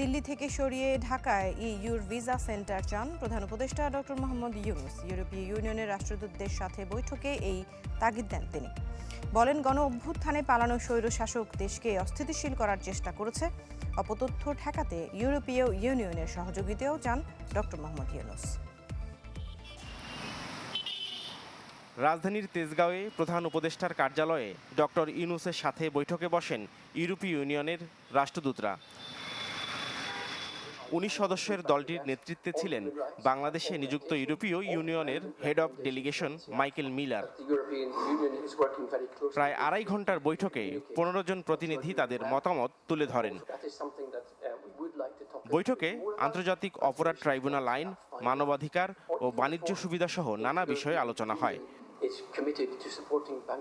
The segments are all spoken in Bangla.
দিল্লি থেকে সরিয়ে ঢাকায় ইউর ভিসা সেন্টার চান প্রধান উপদেষ্টা ডক্টর মোহাম্মদ ইউনুস। ইউরোপীয় ইউনিয়নের রাষ্ট্রদূতদের সাথে বৈঠকে এই তাগিদ দেন তিনি। বলেন গণ অভ্যুত্থানে পালানো স্বৈরশাসক দেশকে অস্থিতিশীল করার চেষ্টা করেছে। অপতথ্য ঠেকাতে ইউরোপীয় ইউনিয়নের সহযোগিতাও চান ডক্টর মোহাম্মদ ইউনুস। রাজধানীর তেজগাঁওয়ে প্রধান উপদেষ্টার কার্যালয়ে ডক্টর ইউনুসের সাথে বৈঠকে বসেন ইউরোপীয় ইউনিয়নের রাষ্ট্রদূতরা। উনিশ সদস্যের দলটির নেতৃত্বে ছিলেন বাংলাদেশে নিযুক্ত ইউরোপীয় ইউনিয়নের head of delegation Michael Miller. প্রায় আড়াই ঘণ্টার বৈঠকে পনেরো জন প্রতিনিধি তাদের মতামত তুলে ধরেন বৈঠকে আন্তর্জাতিক অপরাধ ট্রাইব্যুনাল আইন, মানবাধিকার ও বাণিজ্য সুবিধাসহ নানা বিষয়ে আলোচনা হয়.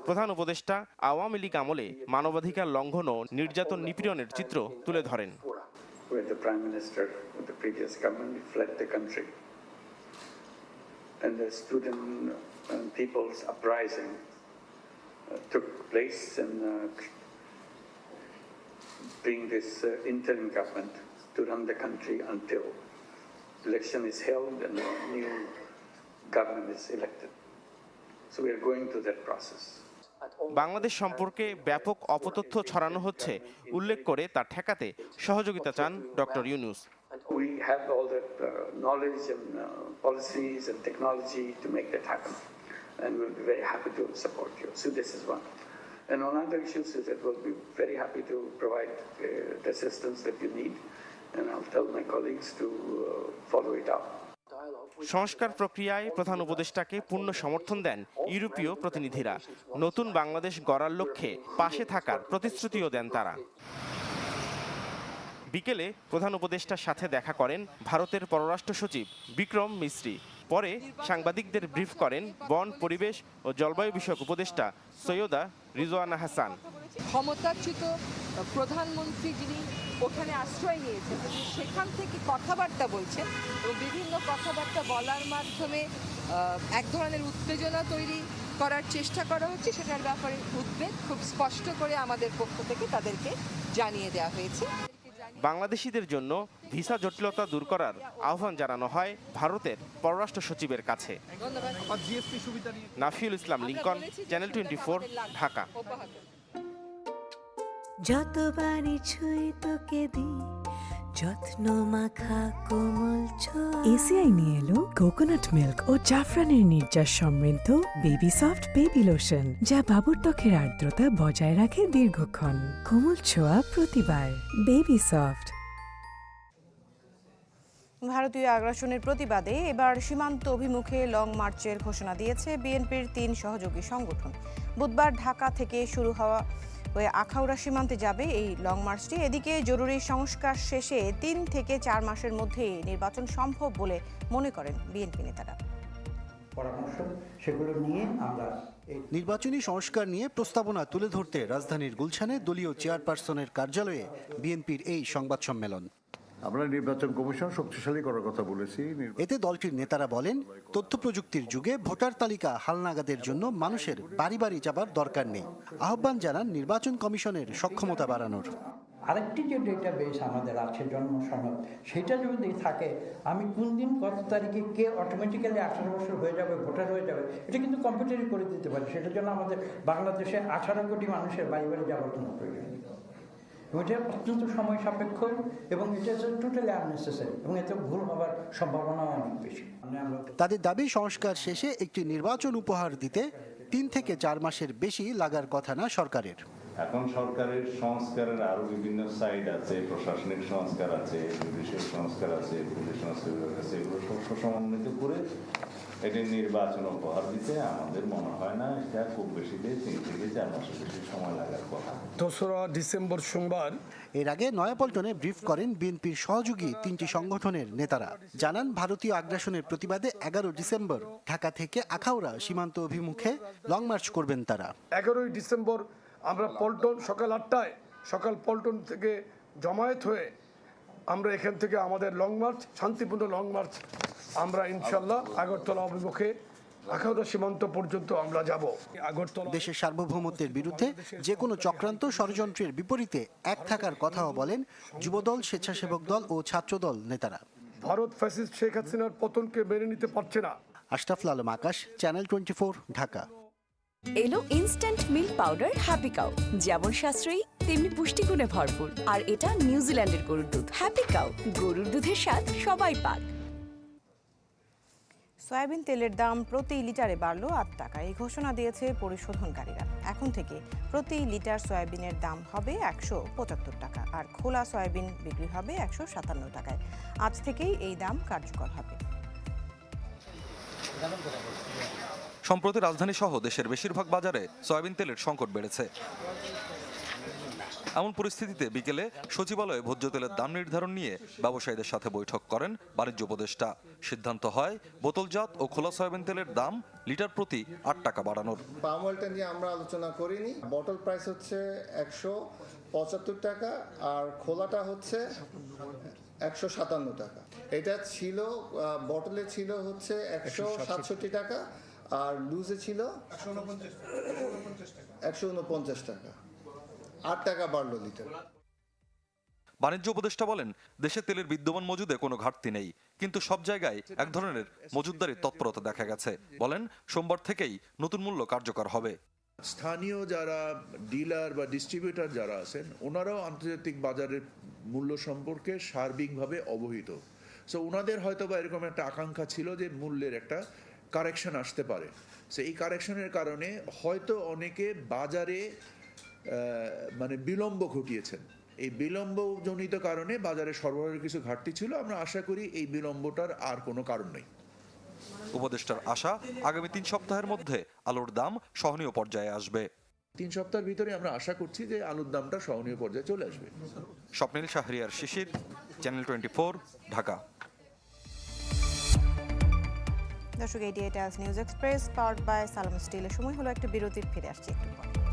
প্রধান উপদেষ্টা আওয়ামী লীগ আমলে মানবাধিকার লঙ্ঘন ও নির্যাতন নিপীড়নের চিত্র তুলে ধরেন. Where the prime minister of the previous government fled the country. And the student uh, people's uprising uh, took place and uh, bring this uh, interim government to run the country until election is held and a new government is elected. So we are going through that process. Bangladesh সম্পর্কে ব্যাপক অপতথ্য ছড়ানো হচ্ছে উল্লেখ করে তা ঠেকাতে সহযোগিতা চান doctor Yunus uh, uh, to make. And very happy to support this is one. And on other issues is that we'll be very happy to provide uh, the assistance that you need. And I'll tell my colleagues to uh, follow it up. সংস্কার প্রক্রিয়ায় প্রধান উপদেষ্টাকে পূর্ণ সমর্থন দেন ইউরোপীয় প্রতিনিধিরা। নতুন বাংলাদেশ গড়ার লক্ষ্যে পাশে থাকার প্রতিশ্রুতিও দেন তারা। বিকেলে প্রধান উপদেষ্টার সাথে দেখা করেন ভারতের পররাষ্ট্র সচিব বিক্রম মিশ্রি পরে সাংবাদিকদের ব্রিফ করেন বন, পরিবেশ ও জলবায়ু বিষয়ক উপদেষ্টা সৈয়দা রিজওয়ানা হাসান। ক্ষমতাচ্যুত প্রধানমন্ত্রী যিনি ওখানে আশ্রয় নিয়েছেন তিনি সেখান থেকে কথাবার্তা বলছেন এবং বিভিন্ন কথাবার্তা বলার মাধ্যমে এক ধরনের উত্তেজনা তৈরি করার চেষ্টা করা হচ্ছে। সেটার ব্যাপারে উদ্বেগ খুব স্পষ্ট করে আমাদের পক্ষ থেকে তাদেরকে জানিয়ে দেওয়া হয়েছে। বাংলাদেশিদের জন্য ভিসা জটিলতা দূর করার আহ্বান জানানো হয় ভারতের পররাষ্ট্র সচিবের কাছে। Nafiul Islam Lincoln channel twenty Dhaka. যতবারই ছুঁই তোকে দি যত্ন মাখা কোমল এসিআই নিয়ে এলো কোকোনাট মিল্ক ও জাফরানের নির্যাস সমৃদ্ধ বেবি সফট বেবি লোশন যা বাবুর ত্বকের আর্দ্রতা বজায় রাখে দীর্ঘক্ষণ। কোমল ছোঁয়া প্রতিবার বেবি সফট ভারতীয় আগ্রাসনের প্রতিবাদে এবার সীমান্ত অভিমুখে লং মার্চের ঘোষণা দিয়েছে বিএনপির তিন সহযোগী সংগঠন। বুধবার ঢাকা থেকে শুরু হওয়া হয়ে আখাউড়া সীমান্তে যাবে এই লং মার্চটি এদিকে জরুরি সংস্কার শেষে তিন থেকে চার মাসের মধ্যে নির্বাচন সম্ভব বলে মনে করেন বিএনপি নেতারা। পরামর্শ সেগুলো নিয়ে আমরা নির্বাচনী সংস্কার নিয়ে প্রস্তাবনা তুলে ধরতে রাজধানীর গুলশানে দলীয় চেয়ারপারসনের কার্যালয়ে বিএনপির এই সংবাদ সম্মেলন। আমরা নির্বাচন কমিশন শক্তিশালী করার কথা বলেছি। এতে দলটির নেতারা বলেন তথ্য প্রযুক্তির যুগে ভোটার তালিকা হালনাগাদের জন্য মানুষের বাড়ি বাড়ি যাবার দরকার নেই। আহ্বান জানান নির্বাচন কমিশনের সক্ষমতা বাড়ানোর। আরেকটি যে ডেটা বেস আমাদের আছে জন্ম সনদ সেটা যদি থাকে আমি কোন দিন কত তারিখে কে অটোমেটিক্যালি আঠারো বছর হয়ে যাবে ভোটার হয়ে যাবে এটা কিন্তু কম্পিউটারে করে দিতে পারে। সেটার জন্য আমাদের বাংলাদেশে আঠারো কোটি মানুষের বাড়ি বাড়ি যাওয়ার কোনো প্রয়োজন নেই। এবং এটা অত্যন্ত সময় সাপেক্ষ এবং এটা হচ্ছে টোটালি আননেসেসারি এবং এতে ভুল হওয়ার সম্ভাবনা অনেক বেশি। তাদের দাবি সংস্কার শেষে একটি নির্বাচন উপহার দিতে তিন থেকে চার মাসের বেশি লাগার কথা না সরকারের। এখন সরকারের সংস্কারের আরও বিভিন্ন সাইড আছে প্রশাসনিক সংস্কার আছে সংস্কার আছে পুলিশ সংস্কার আছে এগুলো সমন্বিত করে এটি নির্বাচন উপহার দিতে আমাদের মনে হয় না এটা খুব বেশি দিয়ে তিন থেকে চার মাসের বেশি সময় লাগার কথা। দোসরা ডিসেম্বর সোমবার। এর আগে নয়াপল্টনে ব্রিফ করেন বিএনপির সহযোগী তিনটি সংগঠনের নেতারা। জানান ভারতীয় আগ্রাসনের প্রতিবাদে এগারো ডিসেম্বর ঢাকা থেকে আখাউড়া সীমান্ত অভিমুখে লং মার্চ করবেন তারা। এগারোই ডিসেম্বর আমরা পল্টন সকাল আটটায় সকাল পল্টন থেকে জমায়েত হয়ে আমরা এখান থেকে আমাদের লং মার্চ শান্তিপূর্ণ লং মার্চ আমরা ইনশাল্লাহ আগরতলা অভিমুখে সীমান্ত পর্যন্ত আমরা যাব। আগরতলা দেশের সার্বভৌমত্বের বিরুদ্ধে যে কোনো চক্রান্ত ষড়যন্ত্রের বিপরীতে এক থাকার কথাও বলেন যুবদল স্বেচ্ছাসেবক দল ও ছাত্রদল নেতারা। ভারত ফ্যাসিস্ট শেখ হাসিনার পতনকে মেনে নিতে পারছে না। Ashraful Alam Akash channel twenty Dhaka. এলো instant milk powder happy cow যেমন সাশ্রয়ী, তেমনি পুষ্টিগুণে ভরপুর। আর এটা নিউজিল্যান্ডের গরুর দুধ। হ্যাপি কাউ গরুর দুধের স্বাদ সবাই পাক। সয়াবিন তেলের দাম প্রতি লিটারে বাড়ল আট টাকা। এই ঘোষণা দিয়েছে পরিশোধনকারীরা। এখন থেকে প্রতি লিটার সয়াবিনের দাম হবে একশো পঁচাত্তর টাকা আর খোলা সয়াবিন বিক্রি হবে একশো সাতান্ন টাকায়। আজ থেকেই এই দাম কার্যকর হবে। সম্প্রতি রাজধানী সহ দেশের বেশিরভাগ বাজারে সয়াবিন তেলের সংকট বেড়েছে। এমন পরিস্থিতিতে বিকেলে সচিবালয়ে ভোজ্য তেলের দাম নির্ধারণ নিয়ে ব্যবসায়ীদের সাথে বৈঠক করেন বাণিজ্য উপদেষ্টা। সিদ্ধান্ত হয় বোতলজাত ও খোলা সয়াবিন তেলের দাম লিটার প্রতি আট টাকা বাড়ানোর। পাম অয়েলটা নিয়ে আমরা আলোচনা করিনি। বটল প্রাইস হচ্ছে একশো পঁচাত্তর টাকা আর খোলাটা হচ্ছে একশো সাতান্ন টাকা। এটা ছিল বটলে ছিল হচ্ছে একশো সাতষট্টি টাকা আর লুজে ছিল? একশো উনপঞ্চাশ টাকা। আট টাকা বাড়লো লিটার বাণিজ্য উপদেষ্টা বলেন দেশে তেলের বিদ্যমান মজুদে কোনো ঘাটতি নেই কিন্তু সব জায়গায় এক ধরনের মজুদদারির তৎপরতা দেখা গেছে। বলেন সোমবার থেকেই নতুন মূল্য কার্যকর হবে। স্থানীয় যারা ডিলার বা ডিস্ট্রিবিউটার যারা আছেন ওনারাও আন্তর্জাতিক বাজারের মূল্য সম্পর্কে সার্বিকভাবে অবহিত। সো ওনাদের হয়তো বা এরকম একটা আকাঙ্ক্ষা ছিল যে মূল্যের একটা কারেকশন আসতে পারে। সো এই কারেকশনের কারণে হয়তো অনেকে বাজারে মানে বিলম্ব ঘটিয়েছেন। এই বিলম্বজনিত কারণে বাজারে সরবরাহের কিছু ঘাটতি ছিল। আমরা আশা করি এই বিলম্বটার আর কোনো কারণ নেই। উপদেষ্টার আশা আগামী তিন সপ্তাহের মধ্যে আলুর দাম সহনীয় পর্যায়ে আসবে। তিন সপ্তাহের ভিতরে আমরা আশা করছি যে আলুর দামটা সহনীয় পর্যায়ে চলে আসবে। Swapnil Shahriar Shishir channel twenty Dhaka. দর্শক এটি tiles news express powered by Salam স্টিলের সময় হলো একটা বিরতির, ফিরে আসছি একটু পর।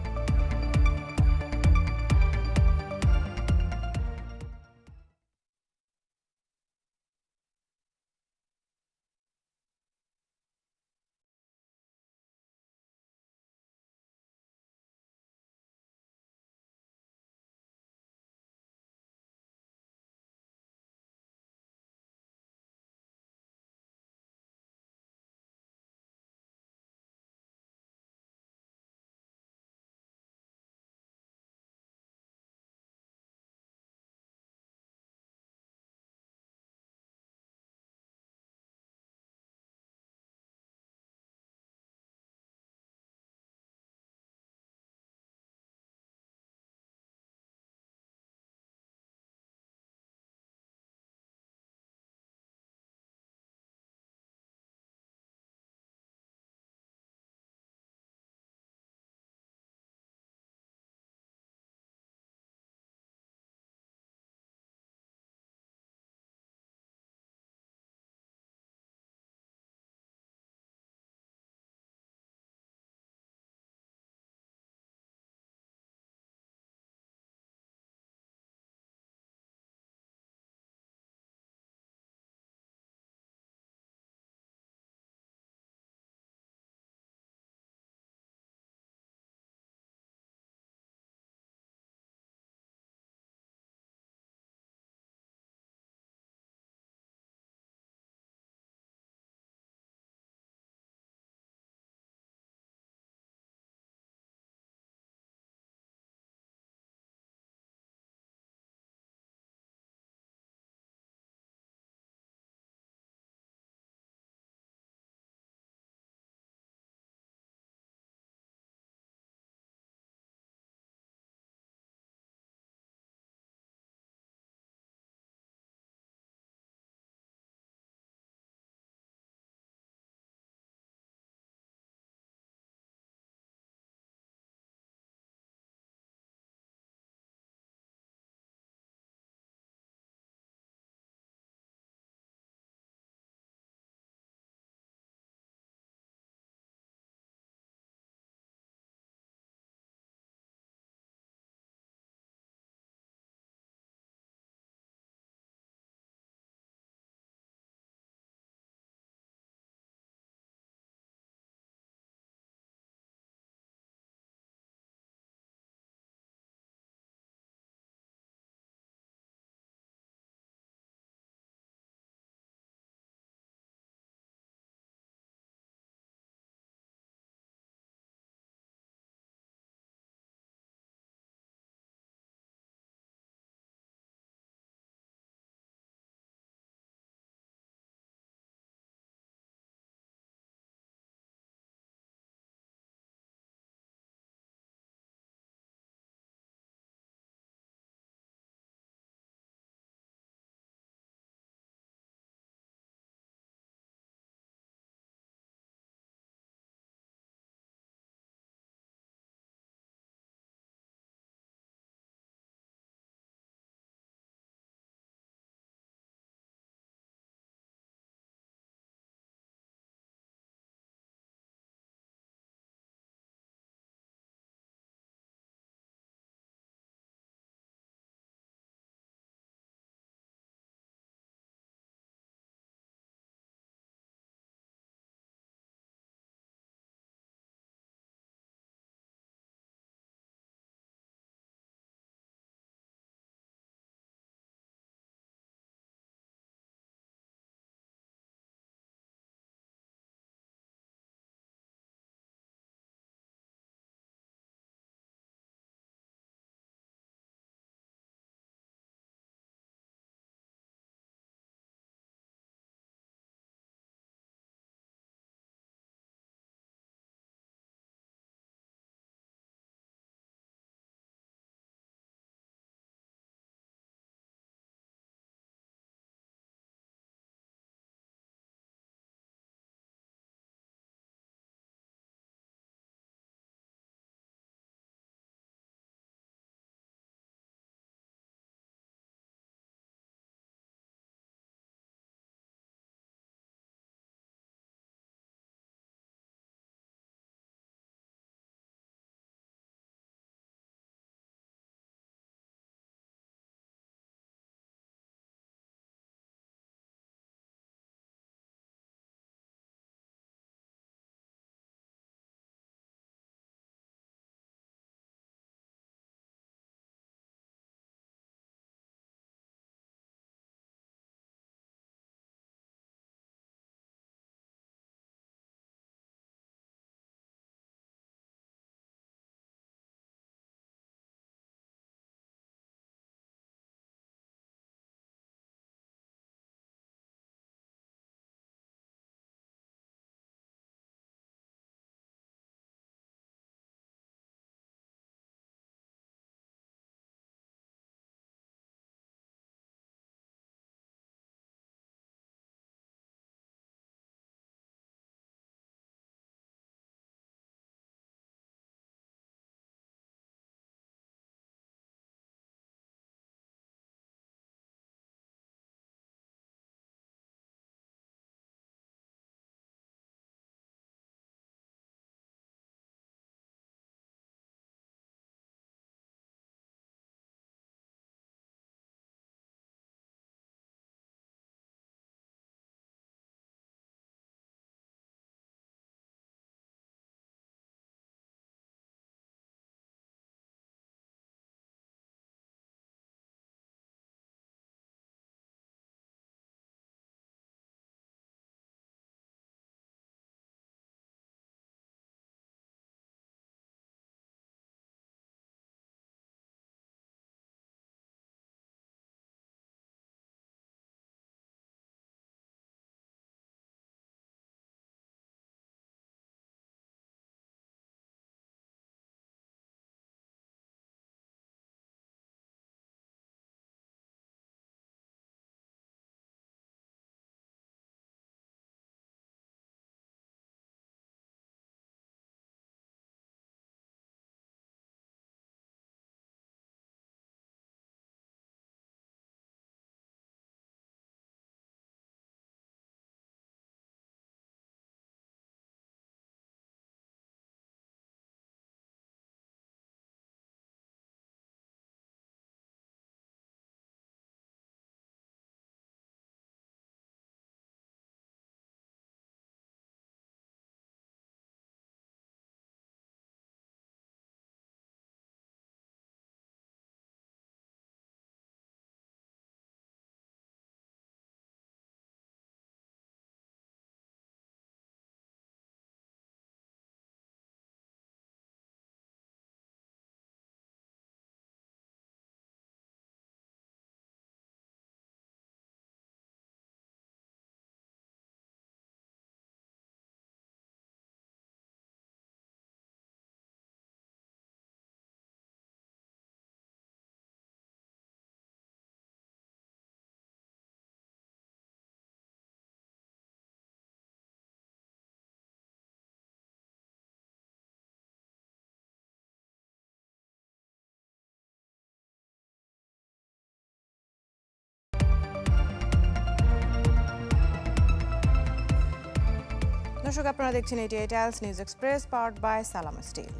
দর্শক, আপনারা দেখছেন এটি tiles news express powered by Salam steel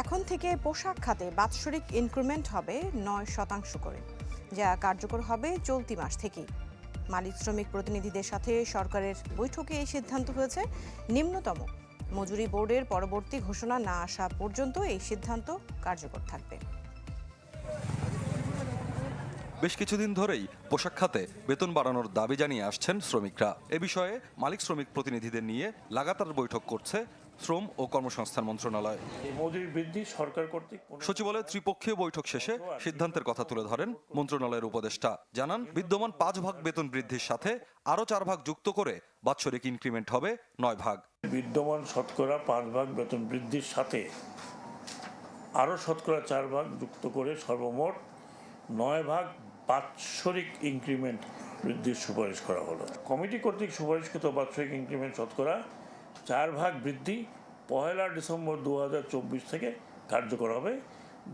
এখন থেকে পোশাক খাতে বাৎসরিক ইনক্রিমেন্ট হবে নয় শতাংশ করে, যা কার্যকর হবে চলতি মাস থেকেই। মালিক, শ্রমিক প্রতিনিধিদের সাথে সরকারের বৈঠকে এই সিদ্ধান্ত হয়েছে। নিম্নতম মজুরি বোর্ডের পরবর্তী ঘোষণা না আসা পর্যন্ত এই সিদ্ধান্ত কার্যকর থাকবে। বেশ কিছুদিন ধরেই পোশাক খাতে বেতন বাড়ানোর দাবি জানিয়ে আসছেন শ্রমিকরা। এ বিষয়ে মালিক শ্রমিক প্রতিনিধিদের নিয়ে লাগাতার বৈঠক করছে শ্রম ও কর্মসংস্থান মন্ত্রণালয়। মজুরি বৃদ্ধি সরকার কর্তৃক সচিবালয়ের ত্রিপক্ষীয় বৈঠক শেষে সিদ্ধান্তের কথা তুলে ধরেন মন্ত্রণালয়ের উপদেষ্টা। জানান বিদ্যমান পাঁচ ভাগ বেতন বৃদ্ধির সাথে আরও চার ভাগ যুক্ত করে বাৎসরিক ইনক্রিমেন্ট হবে নয় ভাগ। বিদ্যমান শতকরা পাঁচ ভাগ বেতন বৃদ্ধির সাথে আরও শতকরা চার ভাগ যুক্ত করে সর্বমোট নয় ভাগ বাৎসরিক ইনক্রিমেন্ট বৃদ্ধির সুপারিশ করা হলো। কমিটি কর্তৃক সুপারিশকৃত বাৎসরিক ইনক্রিমেন্ট শতকরা চার ভাগ বৃদ্ধি পহেলা ডিসেম্বর দু হাজার চব্বিশ থেকে কার্যকর হবে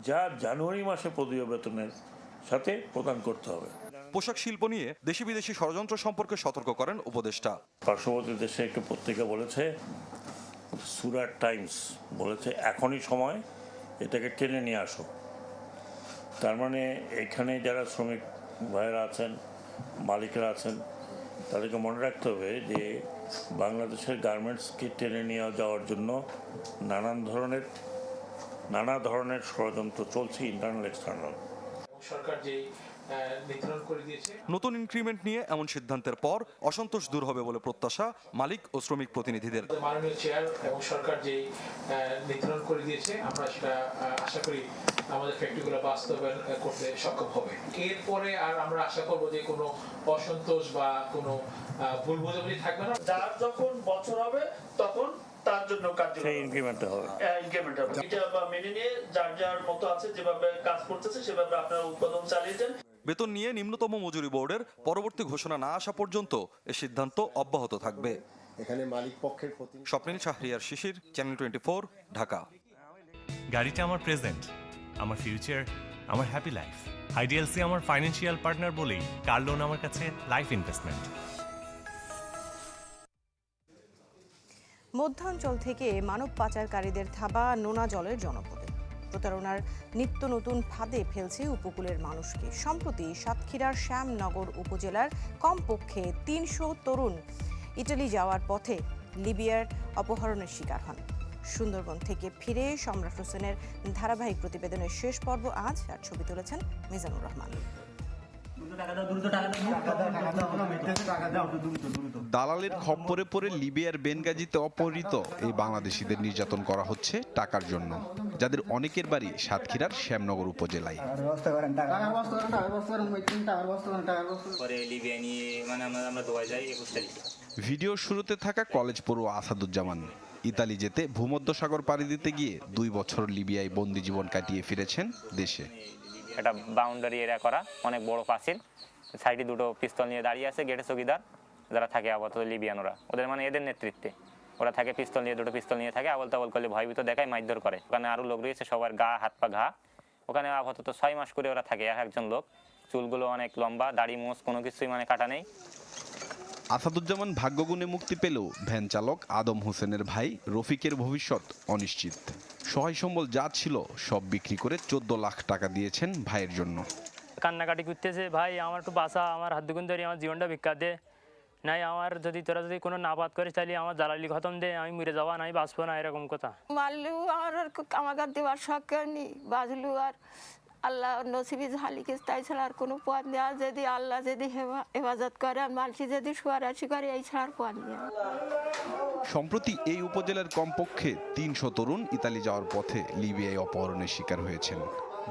যা জানুয়ারি মাসে পদীয় বেতনের সাথে প্রদান করতে হবে। পোশাক শিল্প নিয়ে দেশি বিদেশি ষড়যন্ত্র সম্পর্কে সতর্ক করেন উপদেষ্টা। পার্শ্ববর্তী দেশে একটি পত্রিকা বলেছে সুরাট টাইমস বলেছে এখনই সময় এটাকে টেনে নিয়ে আসো। তার মানে এখানে যারা শ্রমিক ভাইয়েরা আছেন, মালিকরা আছেন, তাদেরকে মনে রাখতে হবে যে বাংলাদেশের গার্মেন্টসকে টেনে নিয়ে যাওয়ার জন্য নানান ধরনের, নানা ধরনের ষড়যন্ত্র চলছে ইন্টারনাল, এক্সটার্নাল। সরকার যে নির্ধারণ করে দিয়েছে। নতুন ইনক্রিমেন্ট নিয়ে এমন সিদ্ধান্তের পর অসন্তোষ দূর হবে বলে প্রত্যাশা মালিক ও শ্রমিক প্রতিনিধিদের। মাননীয় চেয়ার এবং সরকার যে নির্ধারণ করে দিয়েছে আমরা সেটা আশা করি আমাদের ফ্যাক্টরিগুলো বাস্তবায়ন করতে সক্ষম হবে। এরপরে আর আমরা আশা করব যে কোনো অসন্তোষ বা কোনো ভুল বোঝাবুঝি থাকবে না। যার যখন বছর হবে তখন তার জন্য কার্যকর হবে। ইনক্রিমেন্ট হবে। এটা মেনে নিয়ে যার যার মতো আছে যেভাবে কাজ করতেছে সেভাবে আপনারা উৎপাদন চালিয়ে যান। বেতন নিয়ে নিম্নতম মজুরি বোর্ডের পরবর্তী ঘোষণা না আসা পর্যন্ত এ সিদ্ধান্ত অব্যাহত থাকবে। এখানে মালিক পক্ষের প্রতি স্বপ্নিল শাহরিয়ার শিশির চ্যানেল টোয়েন্টি ঢাকা। গাড়িটা আমার প্রেজেন্ট আমার ফিউচার আমার হ্যাপি লাইফ। আইডিএলসি আমার ফাইন্যান্সিয়াল পার্টনার বলেই কার লোন আমার কাছে? Life investment. মধ্যাঞ্চল থেকে মানব পাচারকারীদের থাবা নোনা জলের জনপদে। প্রতারণার নিত্য নতুন ফাঁদে ফেলছে উপকূলের মানুষকে। সম্প্রতি সাতক্ষীরার শ্যামনগর উপজেলার কমপক্ষে তিনশো তরুণ ইটালি যাওয়ার পথে লিবিয়ার অপহরণের শিকার হন। সুন্দরবন থেকে ফিরে সম্রাট হোসেনের ধারাবাহিক প্রতিবেদনের শেষ পর্ব আজ, আর ছবি তুলেছেন মিজানুর রহমান। দালালের খপ্পরে পড়ে লিবিয়ার বেনগাজিতে অপহৃত এই বাংলাদেশিদের নির্যাতন করা হচ্ছে টাকার জন্য যাদের অনেকের বাড়ি সাতক্ষীরার শ্যামনগর উপজেলায়। মানে ভিডিও শুরুতে থাকা কলেজ পড়ুয়া আসাদুজ্জামান ইতালি যেতে ভূমধ্যসাগর পাড়ি দিতে গিয়ে দুই বছর লিবিয়ায় বন্দি জীবন কাটিয়ে ফিরেছেন দেশে। একটা বাউন্ডারি এরিয়া করা, অনেক বড় পাঁচিল সাইডে দুটো পিস্তল নিয়ে দাঁড়িয়ে আছে, গেটে চকিদার, যারা থাকে আপাতত লিবিয়ানরা ওদের মানে এদের নেতৃত্বে। ওরা থাকে পিস্তল নিয়ে, দুটো পিস্তল নিয়ে থাকে আবল তাবল করলে ভয়ভীত দেখায়, মারধর করে। ওখানে আরও লোক রয়েছে, সবার গা, হাত পা ঘা। ওখানে আপাতত ছয় মাস করে ওরা থাকে, এক একজন লোক। চুলগুলো অনেক লম্বা, দাড়ি, মোষ কোনো কিছুই মানে কাটা নেই। আসাদুজ্জামান ভাগ্যগুণে মুক্তি পেলেও ভ্যান চালক আদম হোসেনের ভাই রফিকের ভবিষ্যৎ অনিশ্চিত। সহায় সম্বল যা ছিল সব বিক্রি করে চোদ্দ লাখ টাকা দিয়েছেন ভাইয়ের জন্য। কান্নাকাটি করতেছে ভাই আমার একটু বাসা আমার হাত দুগুন ধরে আমার জীবনটা ভিক্ষা দে। নাই আমার যদি তোরা যদি কোনো নাপাত করিস তাহলে আমার জ্বালালি খতম দে আমি মরে যাওয়া নাই বাঁচবো না এরকম কথা। মারলু আমার আর আমাকে দেওয়ার শখ করেনি বাজলু আর। আল্লাহ নসিবি ঝালিকে তাই ছাড়া আর কোনো পথ নেই। আর যদি আল্লাহ যদি হেফা- হেফাজত করে আর মানসি যদি সুয়ারাশি করে এই ছাড়া আর পথ নেই। সম্প্রতি এই উপজেলার কমপক্ষে তিনশো তরুণ ইতালি যাওয়ার পথে লিবিয়ায় অপহরণের শিকার হয়েছেন।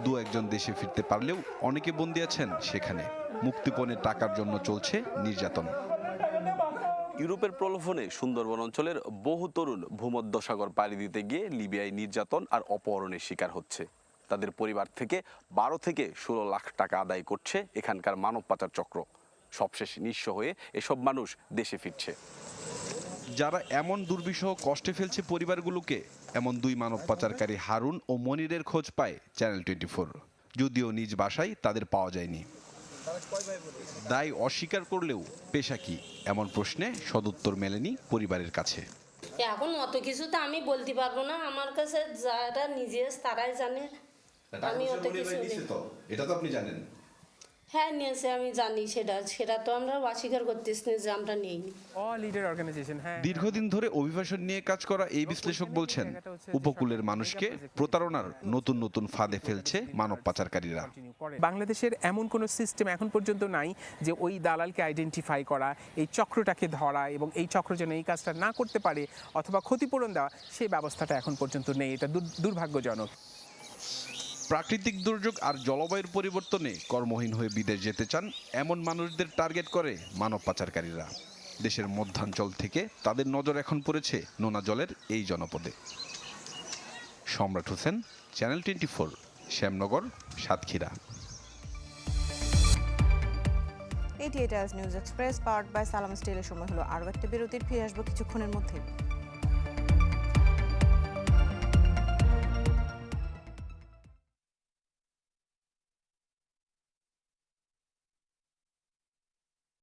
দু একজন দেশে ফিরতে পারলেও অনেকে বন্দী আছেন সেখানে। মুক্তিপণের টাকার জন্য চলছে নির্যাতন। ইউরোপের প্রলোভনে সুন্দরবন অঞ্চলের বহু তরুণ ভূমধ্যসাগর পাড়ি দিতে গিয়ে লিবিয়ায় নির্যাতন আর অপহরণের শিকার হচ্ছে। তাদের পরিবার থেকে বারো থেকে ষোলো লাখ টাকা আদায় করছে এখানকার মানব পাচার চক্র। সবশেষ নিঃস্ব হয়ে এসব মানুষ দেশে ফিরছে। যারা এমন দুর্বিষহ কষ্টে ফেলছে পরিবারগুলোকে এমন দুই মানব পাচারকারী হারুন ও মনিরের খোঁজ পায় চ্যানেল টোয়েন্টি ফোর যদিও নিজ বাসায় তাদের পাওয়া যায়নি। দায় অস্বীকার করলেও পেশা কি? এমন প্রশ্নে সদুত্তর মেলেনি পরিবারের কাছে। এখন অত কিছু তো আমি বলতে পারব না। আমার কাছে যারা নিজে তারাই জানে। আমি কিছু এটা তো আপনি জানেন। হ্যাঁ নিয়েছে আমি জানি সেটা সেটা তো আমরা অস্বীকার করতেছি যে আমরা নেইনি দীর্ঘদিন ধরে অভিবাসন নিয়ে কাজ করা এই বিশ্লেষক বলছেন উপকূলের মানুষকে প্রতারণার নতুন নতুন ফাঁদে ফেলছে মানব পাচারকারীরা। বাংলাদেশের এমন কোনো সিস্টেম এখন পর্যন্ত নাই যে ওই দালালকে আইডেন্টিফাই করা এই চক্রটাকে ধরা এবং এই চক্র যেন এই কাজটা না করতে পারে অথবা ক্ষতিপূরণ দেওয়া সেই ব্যবস্থাটা এখন পর্যন্ত নেই। এটা দুর্ভাগ্যজনক। প্রাকৃতিক দুর্যোগ আর জলবায়ুর পরিবর্তনে কর্মহীন হয়ে বিদেশ যেতে চান, এমন মানুষদের টার্গেট করে মানব পাচারকারীরা। দেশের মধ্যাঞ্চল থেকে তাদের নজর এখন পড়েছে নোনা জলের এই জনপদে। Samrat Hossain, channel twenty four, Shyamnagar, Satkhira. এটি এটা news express, powered by Salam স্টিলের সময় হলো আরও একটা বিরতির, ফিরে আসব কিছুক্ষণের মধ্যে।